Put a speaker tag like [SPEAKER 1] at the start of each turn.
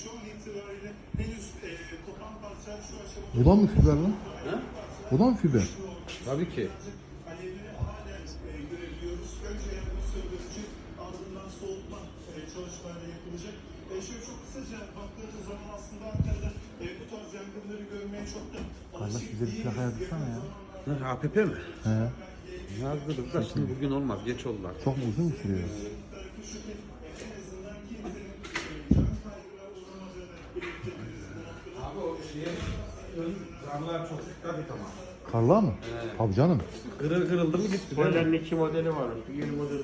[SPEAKER 1] şu anda 30 katında da yangının dış cephesinde bulunduğunu söyleyebiliriz. Şu an itibariyle henüz e, kopan parça şu aşamada
[SPEAKER 2] Bu da mı fiber lan? Bu da mı fiber?
[SPEAKER 3] Tabii ki.
[SPEAKER 1] alevleri halen e, görebiliyoruz. Önce yangın söndürücü ardından soğutma e, çalışmaları yapılacak. E, şöyle çok kısaca baktığımız zaman aslında Ankara'da e, bu tarz yangınları görmeye çok da
[SPEAKER 2] Allah bize bir plaka yazdırsana ya.
[SPEAKER 3] Ha, APP mi?
[SPEAKER 2] He.
[SPEAKER 3] Yazdırdık da şimdi bugün olmaz. Geç oldular.
[SPEAKER 2] Çok mu uzun mu sürüyor?
[SPEAKER 3] Abi o şeye ön camlar çok dikkat et ama.
[SPEAKER 2] Karla mı? Tabii canım.
[SPEAKER 3] Kırıl kırıldı mı gitti.
[SPEAKER 4] Modelin iki modeli var. Yeni model